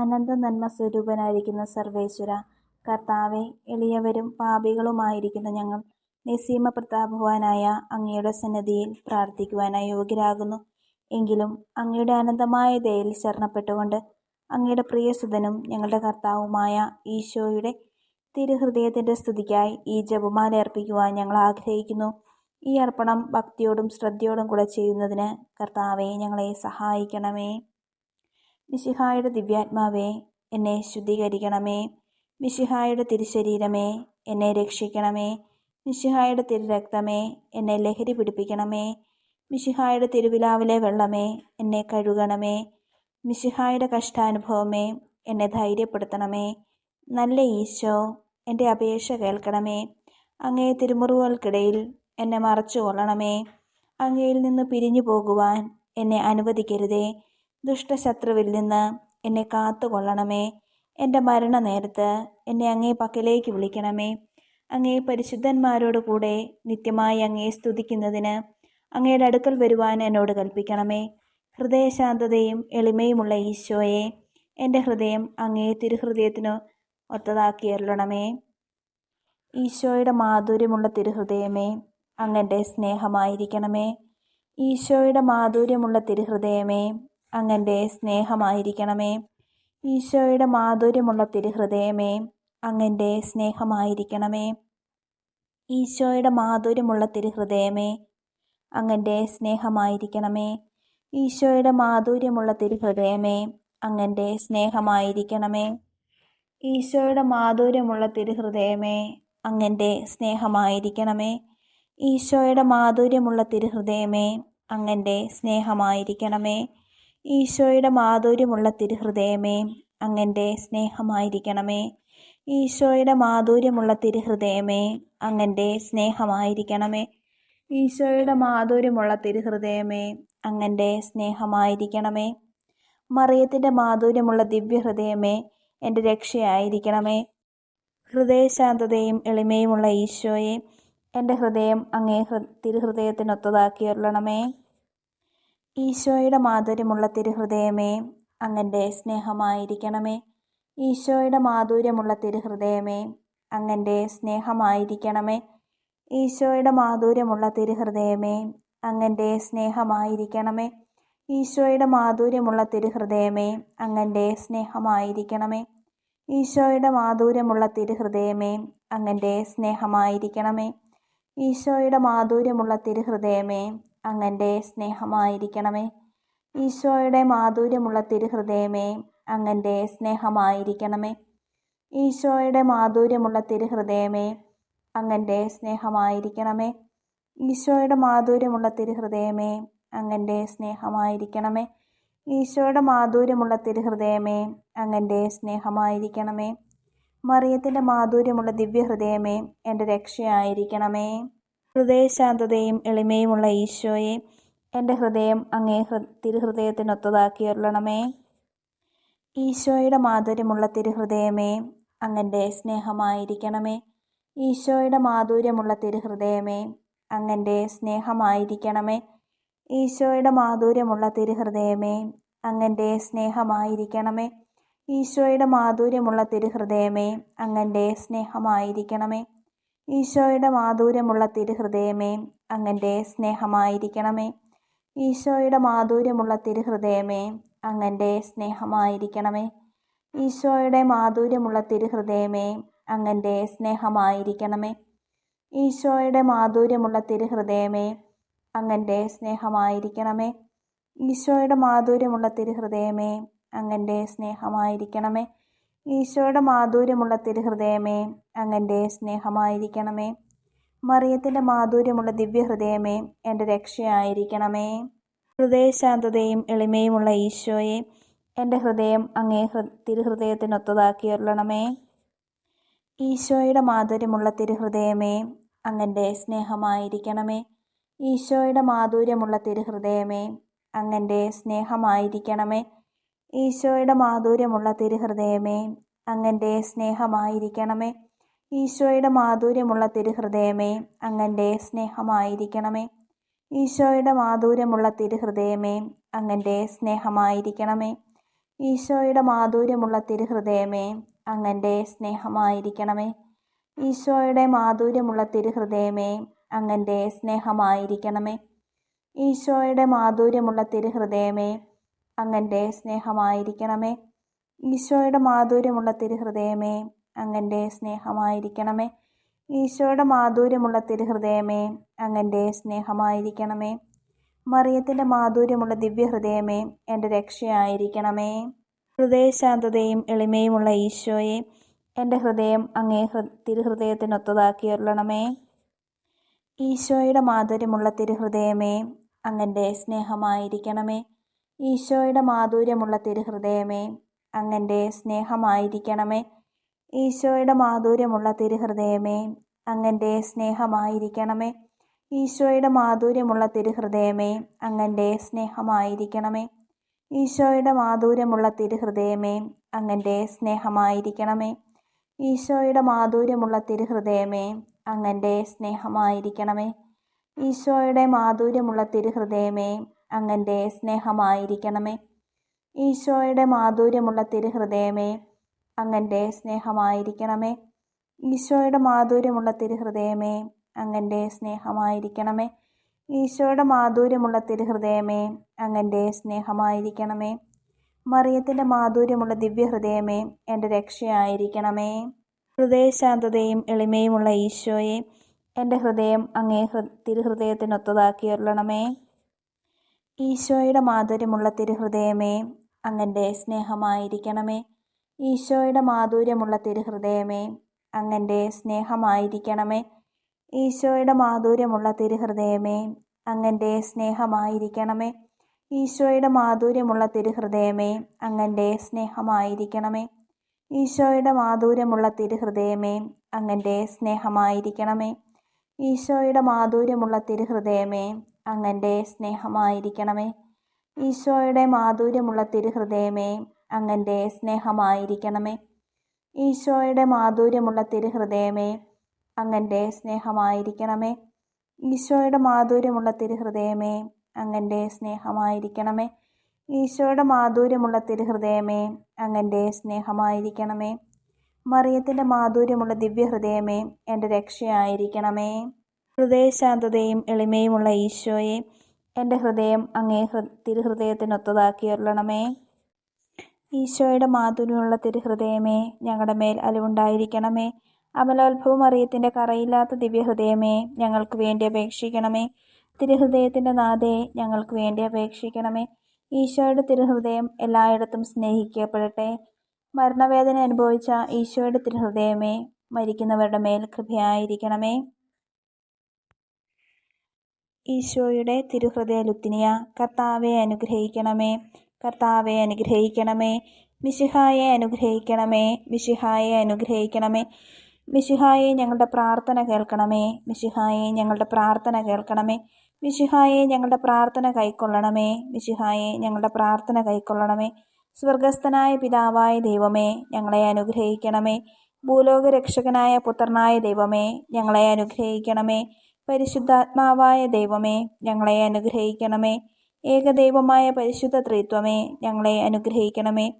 അനന്ത നന്മ സ്വരൂപനായിരിക്കുന്ന സർവേശ്വര കർത്താവെ എളിയവരും പാപികളുമായിരിക്കുന്ന ഞങ്ങൾ നിസീമ പ്രതാപവാനായ അങ്ങയുടെ സന്നിധിയിൽ പ്രാർത്ഥിക്കുവാനായി യോഗ്യരാകുന്നു. എങ്കിലും അങ്ങയുടെ അനന്തമായ ദയയിൽ ശരണപ്പെട്ടുകൊണ്ട് അങ്ങയുടെ പ്രിയസുതനും ഞങ്ങളുടെ കർത്താവുമായ ഈശോയുടെ തിരുഹൃദയത്തിന്റെ സ്തുതിക്കായി ഈ ജപമാല അർപ്പിക്കുവാൻ ഞങ്ങൾ ആഗ്രഹിക്കുന്നു. ഈ അർപ്പണം ഭക്തിയോടും ശ്രദ്ധയോടും കൂടെ ചെയ്യുന്നതിന് കർത്താവെ ഞങ്ങളെ സഹായിക്കണമേ. മിശിഹായുടെ ദിവ്യാത്മാവേ എന്നെ ശുദ്ധീകരിക്കണമേ. മിശിഹായുടെ തിരുശരീരമേ എന്നെ രക്ഷിക്കണമേ. മിശിഹായുടെ തിരുരക്തമേ എന്നെ ലഹരി പിടിപ്പിക്കണമേ. മിശിഹായുടെ തിരുവിലാവിലെ വെള്ളമേ എന്നെ കഴുകണമേ. മിശിഹായുടെ കഷ്ടാനുഭവമേ എന്നെ ധൈര്യപ്പെടുത്തണമേ. നല്ല ഈശോ എന്റെ അപേക്ഷ കേൾക്കണമേ. അങ്ങേ തിരുമുറിവുകൾക്കിടയിൽ എന്നെ മറച്ചു കൊള്ളണമേ അങ്ങയിൽ നിന്ന് പിരിഞ്ഞു പോകുവാൻ എന്നെ അനുവദിക്കരുതേ. ദുഷ്ടശത്രുവിൽ നിന്ന് എന്നെ കാത്തുകൊള്ളണമേ. എന്റെ മരണനേരത്ത് എന്നെ അങ്ങേ പക്കലേക്ക് വിളിക്കണമേ. അങ്ങേ പരിശുദ്ധന്മാരോട് കൂടെ നിത്യമായി അങ്ങേ സ്തുതിക്കുന്നതിന് അങ്ങയുടെ അടുക്കൽ വരുവാൻ എന്നോട് കൽപ്പിക്കണമേ. ഹൃദയശാന്തതയും എളിമയുമുള്ള ഈശോയെ എന്റെ ഹൃദയം അങ്ങേ തിരുഹൃദയത്തിനു ഒത്തതാക്കി അരുളണമേ. ഈശോയുടെ മാധുര്യമുള്ള തിരുഹൃദയമേ അങ്ങന്റെ സ്നേഹമായിരിക്കണമേ. ഈശോയുടെ മാധുര്യമുള്ള തിരുഹൃദയമേ അങ്ങന്റെ സ്നേഹമായിരിക്കണമേ. ഈശോയുടെ മാധുര്യമുള്ള തിരുഹൃദയമേ അങ്ങന്റെ സ്നേഹമായിരിക്കണമേ. ഈശോയുടെ മാധുര്യമുള്ള തിരുഹൃദയമേ അങ്ങന്റെ സ്നേഹമായിരിക്കണമേ. ഈശോയുടെ മാധുര്യമുള്ള തിരുഹൃദയമേ അങ്ങന്റെ സ്നേഹമായിരിക്കണമേ. ഈശോയുടെ മാധുര്യമുള്ള തിരുഹൃദയമേ അങ്ങന്റെ സ്നേഹമായിരിക്കണമേ. ഈശോയുടെ മാധുര്യമുള്ള തിരുഹൃദയമേ അങ്ങന്റെ സ്നേഹമായിരിക്കണമേ. ഈശോയുടെ മാധുര്യമുള്ള തിരുഹൃദയമേ അങ്ങന്റെ സ്നേഹമായിരിക്കണമേ. ഈശോയുടെ മാധുര്യമുള്ള തിരുഹൃദയമേ അങ്ങന്റെ സ്നേഹമായിരിക്കണമേ. ഈശോയുടെ മാധുര്യമുള്ള തിരുഹൃദയമേ അങ്ങന്റെ സ്നേഹമായിരിക്കണമേ. മറിയത്തിന്റെ മാധുര്യമുള്ള ദിവ്യഹൃദയമേ എന്റെ രക്ഷയായിരിക്കണമേ. ഹൃദയശാന്തതയും എളിമയുമുള്ള ഈശോയെ എന്റെ ഹൃദയം അങ്ങേ ഹൃ തിരുഹൃദയത്തിനൊത്തതാക്കി അരുളണമേ. ഈശോയുടെ മാധുര്യമുള്ള തിരുഹൃദയമേ അങ്ങന്റെ സ്നേഹമായിരിക്കണമേ. ഈശോയുടെ മാധുര്യമുള്ള തിരുഹൃദയമേ അങ്ങന്റെ സ്നേഹമായിരിക്കണമേ. ഈശോയുടെ മാധുര്യമുള്ള തിരുഹൃദയമേ അങ്ങന്റെ സ്നേഹമായിരിക്കണമേ. ഈശോയുടെ മാധുര്യമുള്ള തിരുഹൃദയമേ അങ്ങന്റെ സ്നേഹമായിരിക്കണമേ. ഈശോയുടെ മാധുര്യമുള്ള തിരുഹൃദയമേ അങ്ങന്റെ സ്നേഹമായിരിക്കണമേ. ഈശോയുടെ മാധുര്യമുള്ള തിരുഹൃദയമേ അങ്ങന്റെ സ്നേഹമായിരിക്കണമേ. ഈശോയുടെ മാധുര്യമുള്ള തിരുഹൃദയമേ അങ്ങന്റെ സ്നേഹമായിരിക്കണമേ. ഈശോയുടെ മാധുര്യമുള്ള തിരുഹൃദയമേ അങ്ങന്റെ സ്നേഹമായിരിക്കണമേ. ഈശോയുടെ മാധുര്യമുള്ള തിരുഹൃദയമേ അങ്ങന്റെ സ്നേഹമായിരിക്കണമേ. ഈശോയുടെ മാധുര്യമുള്ള തിരുഹൃദയമേ അങ്ങന്റെ സ്നേഹമായിരിക്കണമേ. മറിയത്തിന്റെ മാധുര്യമുള്ള ദിവ്യഹൃദയമേ എന്റെ രക്ഷയായിരിക്കണമേ. ഹൃദയശാന്തതയും എളിമയുമുള്ള ഈശോയെ എന്റെ ഹൃദയം അങ്ങേ തിരുഹൃദയത്തിനൊത്തതാക്കി അരുളണമേ. ഈശോയുടെ മാധുര്യമുള്ള തിരുഹൃദയമേ അങ്ങന്റെ സ്നേഹമായിരിക്കണമേ. ഈശോയുടെ മാധുര്യമുള്ള തിരുഹൃദയമേ അങ്ങന്റെ സ്നേഹമായിരിക്കണമേ. ഈശോയുടെ മാധുര്യമുള്ള തിരുഹൃദയമേ അങ്ങന്റെ സ്നേഹമായിരിക്കണമേ. ഈശോയുടെ മാധുര്യമുള്ള തിരുഹൃദയമേ അങ്ങന്റെ സ്നേഹമായിരിക്കണമേ. ഈശോയുടെ മാധുര്യമുള്ള തിരുഹൃദയമേ അങ്ങന്റെ സ്നേഹമായിരിക്കണമേ. ഈശോയുടെ മാധുര്യമുള്ള തിരുഹൃദയമേ അങ്ങന്റെ സ്നേഹമായിരിക്കണമേ. ഈശോയുടെ മാധുര്യമുള്ള തിരുഹൃദയമേ അങ്ങന്റെ സ്നേഹമായിരിക്കണമേ. ഈശോയുടെ മാധുര്യമുള്ള തിരുഹൃദയമേ അങ്ങന്റെ സ്നേഹമായിരിക്കണമേ. ഈശോയുടെ മാധുര്യമുള്ള തിരുഹൃദയമേ അങ്ങന്റെ സ്നേഹമായിരിക്കണമേ. ഈശോയുടെ മാധുര്യമുള്ള തിരുഹൃദയമേ അങ്ങന്റെ സ്നേഹമായിരിക്കണമേ. മറിയത്തിന്റെ മാധുര്യമുള്ള ദിവ്യഹൃദയമേ എന്റെ രക്ഷയായിരിക്കണമേ. ഹൃദയശാന്തതയും എളിമയുമുള്ള ഈശോയെ എന്റെ ഹൃദയം അങ്ങേ ഹൃ തിരുഹൃദയത്തിനൊത്തതാക്കി ഉള്ളണമേ ഈശോയുടെ മാധുര്യമുള്ള തിരുഹൃദയമേ അങ്ങന്റെ സ്നേഹമായിരിക്കണമേ. ഈശോയുടെ മാധുര്യമുള്ള തിരുഹൃദയമേ അങ്ങന്റെ സ്നേഹമായിരിക്കണമേ. ഈശോയുടെ മാധുര്യമുള്ള തിരുഹൃദയമേ അങ്ങന്റെ സ്നേഹമായിരിക്കണമേ. ഈശോയുടെ മാധുര്യമുള്ള തിരുഹൃദയമേ അങ്ങന്റെ സ്നേഹമായിരിക്കണമേ. ഈശോയുടെ മാധുര്യമുള്ള തിരുഹൃദയമേ അങ്ങന്റെ സ്നേഹമായിരിക്കണമേ. ഈശോയുടെ മാധുര്യമുള്ള തിരുഹൃദയമേ അങ്ങന്റെ സ്നേഹമായിരിക്കണമേ. ഈശോയുടെ മാധുര്യമുള്ള തിരുഹൃദയമേ അങ്ങന്റെ സ്നേഹമായിരിക്കണമേ. ഈശോയുടെ മാധുര്യമുള്ള തിരുഹൃദയമേ അങ്ങന്റെ സ്നേഹമായിരിക്കണമേ. ഈശോയുടെ മാധുര്യമുള്ള തിരുഹൃദയമേ അങ്ങന്റെ സ്നേഹമായിരിക്കണമേ. ഈശോയുടെ മാധുര്യമുള്ള തിരുഹൃദയമേ അങ്ങന്റെ സ്നേഹമായിരിക്കണമേ. മറിയത്തിന്റെ മാധുര്യമുള്ള ദിവ്യഹൃദയമേ എന്റെ രക്ഷയായിരിക്കണമേ. ഹൃദയശാന്തതയും എളിമയുമുള്ള ഈശോയെ എന്റെ ഹൃദയം അങ്ങേ ഹൃ തിരുഹൃദയത്തിനൊത്തതാക്കിയുള്ളണമേ ഈശോയുടെ മാധുര്യമുള്ള തിരുഹൃദയമേ അങ്ങന്റെ സ്നേഹമായിരിക്കണമേ. ഈശോയുടെ മാധുര്യമുള്ള തിരുഹൃദയമേ അങ്ങന്റെ സ്നേഹമായിരിക്കണമേ. ഈശോയുടെ മാധുര്യമുള്ള തിരുഹൃദയമേ അങ്ങന്റെ സ്നേഹമായിരിക്കണമേ. ഈശോയുടെ മാധുര്യമുള്ള തിരുഹൃദയമേ അങ്ങന്റെ സ്നേഹമായിരിക്കണമേ. ഈശോയുടെ മാധുര്യമുള്ള തിരുഹൃദയമേ അങ്ങന്റെ സ്നേഹമായിരിക്കണമേ. ഈശോയുടെ മാധുര്യമുള്ള തിരുഹൃദയമേ അങ്ങന്റെ സ്നേഹമായിരിക്കണമേ. ഈശോയുടെ മാധുര്യമുള്ള തിരുഹൃദയമേ അങ്ങന്റെ സ്നേഹമായിരിക്കണമേ. ഈശോയുടെ മാധുര്യമുള്ള തിരുഹൃദയമേ അങ്ങന്റെ സ്നേഹമായിരിക്കണമേ. ഈശോയുടെ മാധുര്യമുള്ള തിരുഹൃദയമേ അങ്ങന്റെ സ്നേഹമായിരിക്കണമേ. ഈശോയുടെ മാധുര്യമുള്ള തിരുഹൃദയമേ അങ്ങന്റെ സ്നേഹമായിരിക്കണമേ. മറിയത്തിന്റെ മാധുര്യമുള്ള ദിവ്യഹൃദയമേ എന്റെ രക്ഷയായിരിക്കണമേ. ഹൃദയശാന്തതയും എളിമയുമുള്ള ഈശോയെ എന്റെ ഹൃദയം അങ്ങേ തിരുഹൃദയത്തിനൊത്തതാക്കിയുള്ളണമേ ഈശോയുടെ മാധുര്യമുള്ള തിരുഹൃദയമേ അങ്ങന്റെ സ്നേഹമായിരിക്കണമേ. ഈശോയുടെ മാധുര്യമുള്ള തിരുഹൃദയമേ അങ്ങന്റെ സ്നേഹമായിരിക്കണമേ. ഈശോയുടെ മാധുര്യമുള്ള തിരുഹൃദയമേ അങ്ങന്റെ സ്നേഹമായിരിക്കണമേ. ഈശോയുടെ മാധുര്യമുള്ള തിരുഹൃദയമേ അങ്ങന്റെ സ്നേഹമായിരിക്കണമേ. ഈശോയുടെ മാധുര്യമുള്ള തിരുഹൃദയമേ അങ്ങന്റെ സ്നേഹമായിരിക്കണമേ. ഈശോയുടെ മാധുര്യമുള്ള തിരുഹൃദയമേ അങ്ങന്റെ സ്നേഹമായിരിക്കണമേ. ഈശോയുടെ മാധുര്യമുള്ള തിരുഹൃദയമേ അങ്ങന്റെ സ്നേഹമായിരിക്കണമേ. ഈശോയുടെ മാധുര്യമുള്ള തിരുഹൃദയമേ അങ്ങന്റെ സ്നേഹമായിരിക്കണമേ. ഈശോയുടെ മാധുര്യമുള്ള തിരുഹൃദയമേ അങ്ങന്റെ സ്നേഹമായിരിക്കണമേ. ഈശോയുടെ മാധുര്യമുള്ള തിരുഹൃദയമേ അങ്ങന്റെ സ്നേഹമായിരിക്കണമേ. മറിയത്തിന്റെ മാധുര്യമുള്ള ദിവ്യഹൃദയമേ എന്റെ രക്ഷയായിരിക്കണമേ. ഹൃദയശാന്തതയും എളിമയുമുള്ള ഈശോയെ എന്റെ ഹൃദയം അങ്ങേ തിരുഹൃദയത്തിനൊത്തതാക്കിയുള്ളണമേ ഈശോയുടെ മാധുര്യമുള്ള തിരുഹൃദയമേ ഞങ്ങളുടെ മേൽ അലിവുണ്ടായിരിക്കണമേ. അമലോത്ഭവം അറിയത്തിന്റെ കറയില്ലാത്ത ദിവ്യഹൃദയമേ ഞങ്ങൾക്ക് വേണ്ടി അപേക്ഷിക്കണമേ. തിരുഹൃദയത്തിന്റെ നാഥയെ ഞങ്ങൾക്ക് വേണ്ടി അപേക്ഷിക്കണമേ. ഈശോയുടെ തിരുഹൃദയം എല്ലായിടത്തും സ്നേഹിക്കപ്പെടട്ടെ. മരണവേദന അനുഭവിച്ച ഈശോയുടെ തിരുഹൃദയമേ മരിക്കുന്നവരുടെ മേൽ കൃപയായിരിക്കണമേ. ഈശോയുടെ തിരുഹൃദയ ലുത്തിനിയ കർത്താവെ അനുഗ്രഹിക്കണമേ കർത്താവെ അനുഗ്രഹിക്കണമേ മിശിഹായെ അനുഗ്രഹിക്കണമേ മിശിഹായെ അനുഗ്രഹിക്കണമേ മിശിഹായെ ഞങ്ങളുടെ പ്രാർത്ഥന കേൾക്കണമേ മിശിഹായെ ഞങ്ങളുടെ പ്രാർത്ഥന കേൾക്കണമേ മിശിഹായെ ഞങ്ങളുടെ പ്രാർത്ഥന കൈക്കൊള്ളണമേ മിശിഹായെ ഞങ്ങളുടെ പ്രാർത്ഥന കൈക്കൊള്ളണമേ. സ്വർഗസ്ഥനായ പിതാവായ ദൈവമേ ഞങ്ങളെ അനുഗ്രഹിക്കണമേ. ഭൂലോക രക്ഷകനായ പുത്രനായ ദൈവമേ ഞങ്ങളെ അനുഗ്രഹിക്കണമേ. പരിശുദ്ധാത്മാവായ ദൈവമേ ഞങ്ങളെ അനുഗ്രഹിക്കണമേ. ഏകദൈവമായ പരിശുദ്ധ ത്രിത്വമേ ഞങ്ങളെ അനുഗ്രഹിക്കണമേ.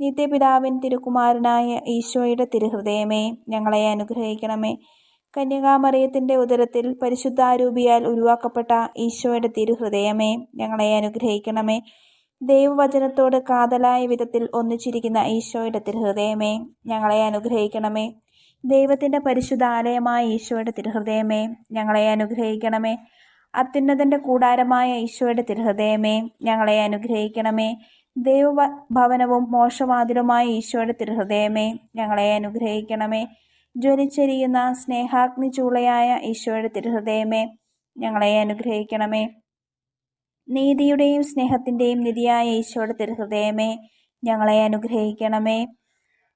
നിത്യപിതാവിൻ തിരുകുമാരനായ ഈശോയുടെ തിരുഹൃദയമേ ഞങ്ങളെ അനുഗ്രഹിക്കണമേ. കന്യകാമറിയത്തിന്റെ ഉദരത്തിൽ പരിശുദ്ധാരൂപിയാൽ ഉരുവാക്കപ്പെട്ട ഈശോയുടെ തിരുഹൃദയമേ ഞങ്ങളെ അനുഗ്രഹിക്കണമേ. ദൈവവചനത്തോട് കാതലായ വിധത്തിൽ ഒന്നിച്ചിരിക്കുന്ന ഈശോയുടെ തിരുഹൃദയമേ ഞങ്ങളെ അനുഗ്രഹിക്കണമേ. ദൈവത്തിന്റെ പരിശുദ്ധ ആലയമായ ഈശോയുടെ തിരുഹൃദയമേ ഞങ്ങളെ അനുഗ്രഹിക്കണമേ. അത്യുന്നതന്റെ കൂടാരമായ ഈശോയുടെ തിരുഹൃദയമേ ഞങ്ങളെ അനുഗ്രഹിക്കണമേ. ദൈവ ഭവനവും മോശവാതിലുമായ ഈശോയുടെ തിരുഹൃദയമേ ഞങ്ങളെ അനുഗ്രഹിക്കണമേ. ജ്വലിച്ചെരിയുന്ന സ്നേഹാഗ്നി ചൂളയായ ഈശോയുടെ തിരുഹൃദയമേ ഞങ്ങളെ അനുഗ്രഹിക്കണമേ. നീതിയുടെയും സ്നേഹത്തിന്റെയും നിധിയായ ഈശോയുടെ തിരുഹൃദയമേ ഞങ്ങളെ അനുഗ്രഹിക്കണമേ.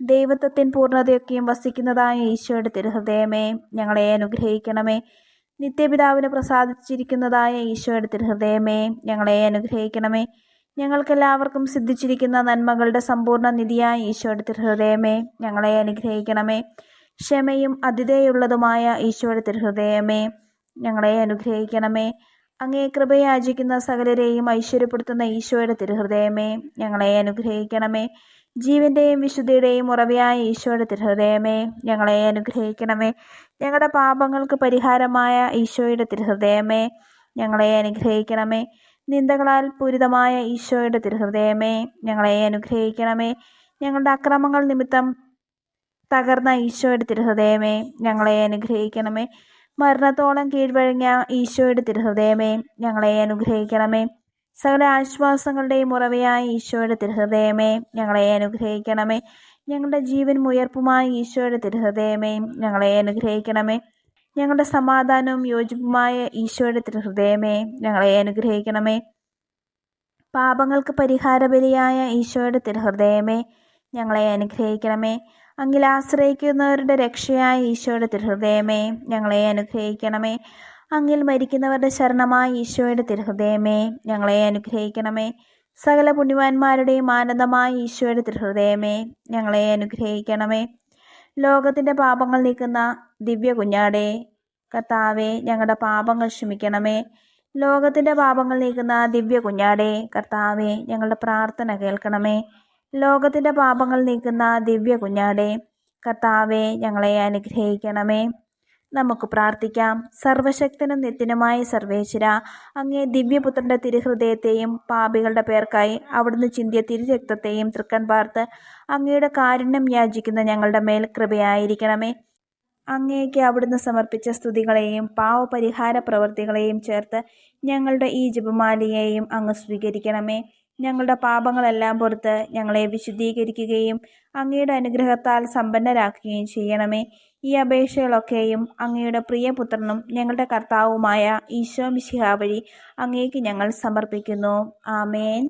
ദൈവത്വത്തിൻ പൂർണതയൊക്കെയും വസിക്കുന്നതായ ഈശോയുടെ തിരുഹൃദയമേ ഞങ്ങളെ അനുഗ്രഹിക്കണമേ. നിത്യപിതാവിന് പ്രസാദിച്ചിരിക്കുന്നതായ ഈശോയുടെ തിരുഹൃദയമേ ഞങ്ങളെ അനുഗ്രഹിക്കണമേ. ഞങ്ങൾക്കെല്ലാവർക്കും സിദ്ധിച്ചിരിക്കുന്ന നന്മകളുടെ സമ്പൂർണ നിധിയായ ഈശോയുടെ തിരുഹൃദയമേ ഞങ്ങളെ അനുഗ്രഹിക്കണമേ. ക്ഷമയും അതിഥേയുള്ളതുമായ ഈശോയുടെ തിരുഹൃദയമേ ഞങ്ങളെ അനുഗ്രഹിക്കണമേ. അങ്ങേ കൃപയാചിക്കുന്ന സകലരെയും ഐശ്വര്യപ്പെടുത്തുന്ന ഈശോയുടെ തിരുഹൃദയമേ ഞങ്ങളെ അനുഗ്രഹിക്കണമേ. ജീവന്റെയും വിശുദ്ധിയുടെയും ഉറവയായ ഈശോയുടെ തിരുഹൃദയമേ ഞങ്ങളെ അനുഗ്രഹിക്കണമേ. ഞങ്ങളുടെ പാപങ്ങൾക്ക് പരിഹാരമായ ഈശോയുടെ തിരുഹൃദയമേ ഞങ്ങളെ അനുഗ്രഹിക്കണമേ. നിന്ദകളാൽ പൂരിതമായ ഈശോയുടെ തിരുഹൃദയമേ ഞങ്ങളെ അനുഗ്രഹിക്കണമേ. ഞങ്ങളുടെ അക്രമങ്ങൾ നിമിത്തം തകർന്ന ഈശോയുടെ തിരുഹൃദയമേ ഞങ്ങളെ അനുഗ്രഹിക്കണമേ. മരണത്തോളം കീഴ്വഴങ്ങിയ ഈശോയുടെ തിരുഹൃദയമേ ഞങ്ങളെ അനുഗ്രഹിക്കണമേ. സകല ആശ്വാസങ്ങളുടെയും ഉറവയായ ഈശോയുടെ തിരുഹൃദയമേ ഞങ്ങളെ അനുഗ്രഹിക്കണമേ. ഞങ്ങളുടെ ജീവൻ ഉയർപ്പുമായ ഈശോയുടെ തിരുഹൃദയമേ ഞങ്ങളെ അനുഗ്രഹിക്കണമേ. ഞങ്ങളുടെ സമാധാനവും യോജിപ്പുമായ ഈശോയുടെ തിരുഹൃദയമേ ഞങ്ങളെ അനുഗ്രഹിക്കണമേ. പാപങ്ങൾക്ക് പരിഹാരബലിയായ ഈശോയുടെ തിരുഹൃദയമേ ഞങ്ങളെ അനുഗ്രഹിക്കണമേ. അങ്ങിൽ ആശ്രയിക്കുന്നവരുടെ രക്ഷയായ ഈശോയുടെ തിരുഹൃദയമേ ഞങ്ങളെ അനുഗ്രഹിക്കണമേ. അങ്ങിൽ മരിക്കുന്നവരുടെ ശരണമായ ഈശോയുടെ തിരുഹൃദയമേ ഞങ്ങളെ അനുഗ്രഹിക്കണമേ. സകല പുണ്യവാന്മാരുടെയും ആനന്ദമായ ഈശോയുടെ തിരുഹൃദയമേ ഞങ്ങളെ അനുഗ്രഹിക്കണമേ. ലോകത്തിന്റെ പാപങ്ങൾ നീക്കുന്ന ദിവ്യ കുഞ്ഞാടെ കർത്താവെ ഞങ്ങളുടെ പാപങ്ങൾ ക്ഷമിക്കണമേ. ലോകത്തിന്റെ പാപങ്ങൾ നീക്കുന്ന ദിവ്യ കുഞ്ഞാടെ കർത്താവെ ഞങ്ങളുടെ പ്രാർത്ഥന കേൾക്കണമേ. ലോകത്തിന്റെ പാപങ്ങൾ നീക്കുന്ന ദിവ്യ കുഞ്ഞാടെ കർത്താവെ ഞങ്ങളെ അനുഗ്രഹിക്കണമേ. നമുക്ക് പ്രാർത്ഥിക്കാം. സർവശക്തനും നിത്യനുമായ സർവേശ്വര അങ്ങേ ദിവ്യപുത്രന്റെ തിരുഹൃദയത്തെയും പാപികളുടെ പേർക്കായി അവിടുന്ന് ചിന്തിയ തിരുരക്തത്തെയും തൃക്കൺ പാർത്ത് അങ്ങയുടെ കാരുണ്യം യാചിക്കുന്ന ഞങ്ങളുടെ മേൽ കൃപയായിരിക്കണമേ. അങ്ങേക്ക് അവിടുന്ന് സമർപ്പിച്ച സ്തുതികളെയും പാവപരിഹാര പ്രവൃത്തികളെയും ചേർത്ത് ഞങ്ങളുടെ ഈ ജപമാലയെയും അങ്ങ് സ്വീകരിക്കണമേ. ഞങ്ങളുടെ പാപങ്ങളെല്ലാം പുറത്ത് ഞങ്ങളെ വിശുദ്ധീകരിക്കുകയും അങ്ങയുടെ അനുഗ്രഹത്താൽ സമ്പന്നരാക്കുകയും ചെയ്യണമേ. ഈ അപേക്ഷകളൊക്കെയും അങ്ങയുടെ പ്രിയപുത്രനും ഞങ്ങളുടെ കർത്താവുമായ ഈശോ മിശിഹ വഴി അങ്ങേക്ക് ഞങ്ങൾ സമർപ്പിക്കുന്നു. ആമേൻ.